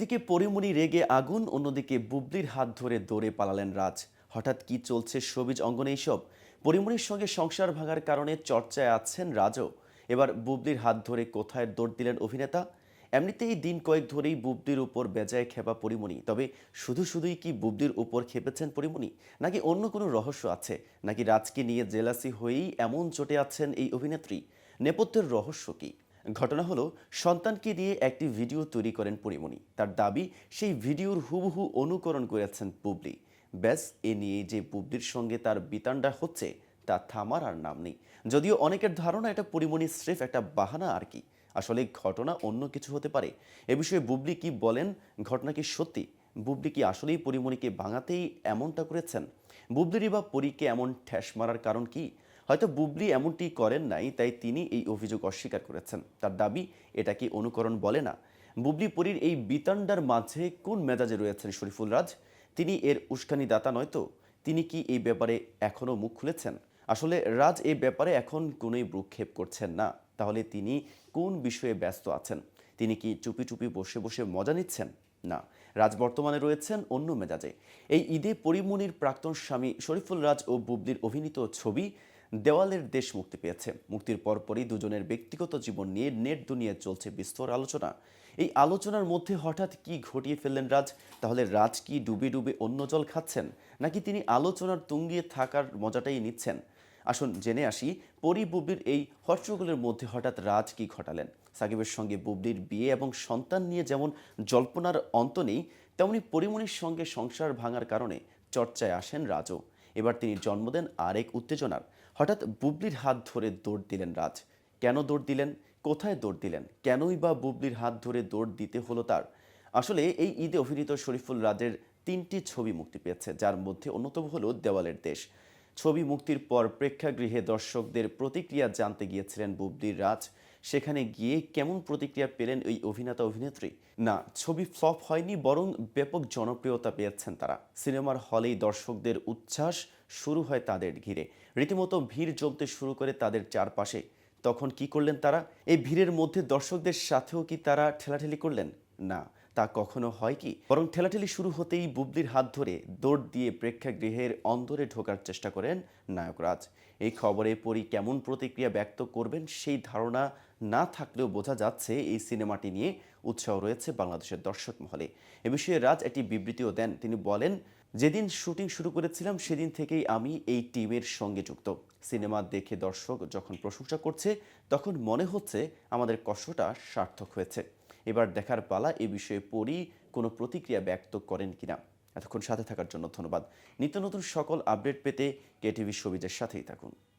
একদিকে পরিমণি রেগে আগুন, অন্যদিকে বুবলির হাত ধরে দৌড়ে পালালেন রাজ। হঠাৎ কি চলছে সবিজ অঙ্গনে এইসব? পরিমণির সঙ্গে সংসার ভাঙার কারণে চর্চায় আছেন রাজও। এবার বুবলির হাত ধরে কোথায় দৌড় দিলেন অভিনেতা? এমনিতেই দিন কয়েক ধরেই বুবলির উপর বেজায় খেপা পরিমণি। তবে শুধু শুধুই কি বুবলির উপর খেপেছেন পরিমণি? নাকি অন্য কোনো রহস্য আছে? নাকি রাজকে নিয়ে জেলাসি হয়েই এমন চটে আছেন এই অভিনেত্রী? নেপথ্যের রহস্য কি? ঘটনা হলো, সন্তানকে দিয়ে একটি ভিডিও তৈরি করেন পরিমণি। তার দাবি, সেই ভিডিওর হুবহু অনুকরণ করেছেন বুবলি। ব্যাস, এ নিয়ে যে বুবলির সঙ্গে তার বিতান্ডা হচ্ছে, তা থামার আর নাম নেই। যদিও অনেকের ধারণা এটা পরিমণি স্রেফ একটা বাহানা আর কি। আসলে ঘটনা অন্য কিছু হতে পারে। এ বিষয়ে বুবলি কি বলেন? ঘটনা কি সত্যি? বুবলি কি আসলেই পরিমণিকে ভাঙাতেই এমনটা করেছেন? বুবলিরই বা পরীকে এমন ঠ্যাস মারার কারণ কি? হয়তো বুবলি এমনটি করেন নাই, তাই তিনি এই অভিযোগ অস্বীকার করেছেন। তার দাবি এটা কি অনুকরণ বলে না। বুবলি পরীর এই বিতান্ডার মাঝে কোন মেজাজে রয়েছেন শরীফুল রাজ? তিনি এর উস্কানি দাতা নয় তো? তিনি কি এই ব্যাপারে এখনও মুখ খুলেছেন? আসলে রাজ এই ব্যাপারে এখন কোনোই ভ্রুক্ষেপ করছেন না। তাহলে তিনি কোন বিষয়ে ব্যস্ত আছেন? তিনি কি চুপি চুপি বসে বসে মজা নিচ্ছেন? না, রাজ বর্তমানে রয়েছেন অন্য মেজাজে। এই ঈদে পরিমণির প্রাক্তন স্বামী শরীফুল রাজ ও বুবলির অভিনীত ছবি দেওয়ালের দেশ মুক্তি পেয়েছে। মুক্তির পরপরই দুজনের ব্যক্তিগত জীবন নিয়ে নেট দুনিয়ায় চলছে বিস্তর আলোচনা। এই আলোচনার মধ্যে হঠাৎ কি ঘটিয়ে ফেললেন রাজ? তাহলে রাজ কি ডুবে ডুবে অন্য জল খাচ্ছেন? নাকি তিনি আলোচনার তুঙ্গিয়ে থাকার মজাটাই নিচ্ছেন? আসুন জেনে আসি, পরি বুবলির এই হট্টগোলের মধ্যে হঠাৎ রাজ কি ঘটালেন? সাকিবের সঙ্গে বুবলির বিয়ে এবং সন্তান নিয়ে যেমন জল্পনার অন্ত নেই, তেমনি পরিমণির সঙ্গে সংসার ভাঙার কারণে চর্চায় আসেন রাজও। এবার তিনি জন্ম দেন আরেক উত্তেজনার। হঠাৎ বুবলির হাত ধরে দৌড় দিলেন রাজ। কেন দৌড় দিলেন? কোথায় দৌড় দিলেন? কেনই বা বুবলির হাত ধরে দৌড় দিতে হলো তার? আসলে এই ঈদে অভিনীত শরীফুল রাজের তিনটি ছবি মুক্তি পেয়েছে, যার মধ্যে অন্যতম হলো দেওয়ালের দেশ। ছবি মুক্তির পর প্রেক্ষাগৃহে দর্শকদের প্রতিক্রিয়া জানতে গিয়েছিলেন বুবলির রাজ। সেখানে গিয়ে কেমন প্রতিক্রিয়া পেলেন ওই অভিনেতা অভিনেত্রী? না, ছবি ফ্লপ হয়নি, বরং ব্যাপক জনপ্রিয়তা পেয়েছেন তারা। সিনেমার হলেই দর্শকদের উচ্ছ্বাস শুরু হয় তাদের ঘিরে। রীতিমতো ভিড় জমতে শুরু করে তাদের চারপাশে। তখন কি করলেন তারা? এই ভিড়ের মধ্যে দর্শকদের সাথেও কি তারা ঠেলাঠেলি করলেন? না তা কখনো হয় কি? বরং ঠেলাঠেলি শুরু হতেই বুবলির হাত ধরে দৌড় দিয়ে প্রেক্ষাগৃহের অন্দরে ঢোকার চেষ্টা করেন নায়করাজ। এই খবরে পরি কেমন প্রতিক্রিয়া ব্যক্ত করবেন সেই ধারণা না থাকলেও বোঝা যাচ্ছে এই সিনেমাটি নিয়ে উৎসাহ রয়েছে বাংলাদেশের দর্শক মহলে। এ বিষয়ে রাজ একটি বিবৃতিও দেন। তিনি বলেন, যেদিন শুটিং শুরু করেছিলাম, সেদিন থেকেই আমি এই টিমের সঙ্গে যুক্ত। সিনেমা দেখে দর্শক যখন প্রশংসা করছে, তখন মনে হচ্ছে আমাদের কষ্টটা সার্থক হয়েছে। এবার দেখার পালা এ বিষয়ে পড়ি কোনো প্রতিক্রিয়া ব্যক্ত করেন কিনা। এতক্ষণ সাথে থাকার জন্য ধন্যবাদ। নিত্য নতুন সকল আপডেট পেতে কেটিভি সবিজের সাথেই থাকুন।